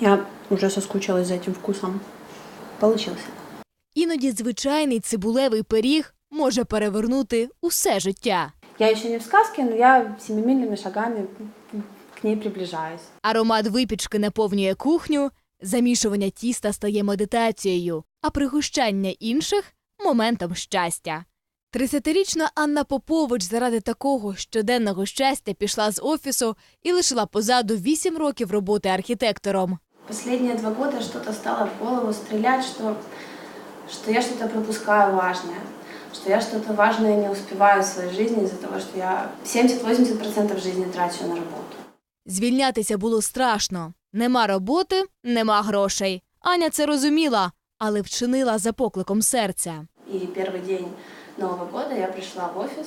Я уже соскучилась за этим вкусом. Получился. Іноді звичайний цибулевий пиріг може перевернути усе життя. Я еще не в сказке, но я семимильными шагами к ней приближаюсь. Аромат випічки наповнює кухню, замішування тіста стає медитацією, а пригощання інших моментом щастя. Тридцятирічна Анна Попович заради такого щоденного щастя пішла з офісу і лишила позаду вісім років роботи архітектором. Последние два года что-то стало в голову стрелять, что, что я что-то пропускаю важное, что я что-то важное не успеваю в своей жизни из-за того, что я 70-80% жизни трачу на работу. Звільнятися було страшно. Нема роботи, нема грошей. Аня це розуміла, але вчинила за покликом серця. И первый день Нового года я пришла в офис,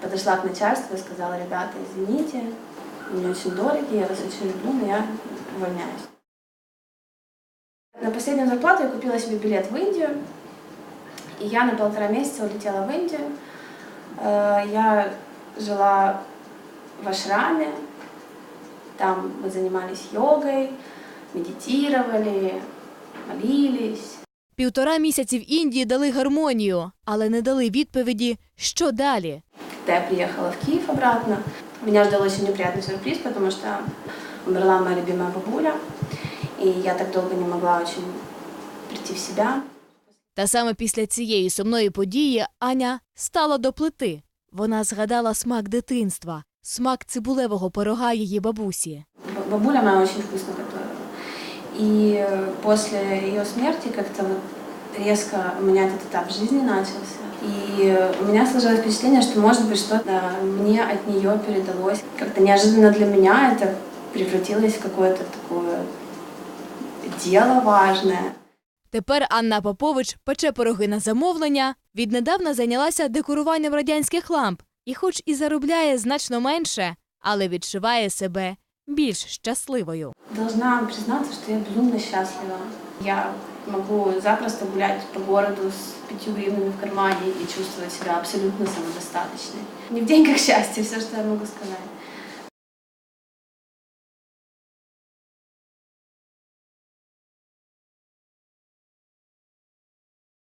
подошла к начальству и сказала, ребята, извините, мне очень дороги, я вас очень люблю, но я увольняюсь. На последнюю зарплату я купила себе билет в Индию, и я на полтора месяца улетела в Индию. Э, Я жила в ашраме, там мы занимались йогой, медитировали, молились. Півтора місяці в Індії дали гармонію, але не дали відповіді, що далі. Когда я приехала в Киев обратно, меня ждал очень неприятный сюрприз, потому что умерла моя любимая бабуля, и я так долго не могла очень прийти в себя. Та саме після цієї сумної події Аня стала до плити. Вона згадала смак дитинства, смак цибулевого пирога її бабусі. Б- Бабуля моя очень вкусно готовила. И э, после ее смерти как-то вот резко у меня этот этап жизни начался. И э, у меня сложилось впечатление, что, может быть, что-то мне от нее передалось. Как-то неожиданно для меня это превратилось в какое-то такое дело важное. Тепер Анна Попович пече пироги на замовлення, віднедавна зайнялася декоруванням радянських ламп і, хоч і заробляє значно менше, але відчуває себе більш щасливою. Должна признаться, что я безумно счастлива. Я могу запросто гулять по городу с пятью гривнами в кармане и чувствовать себя абсолютно самодостаточной. Не в деньгах счастья, все, что я могу сказать.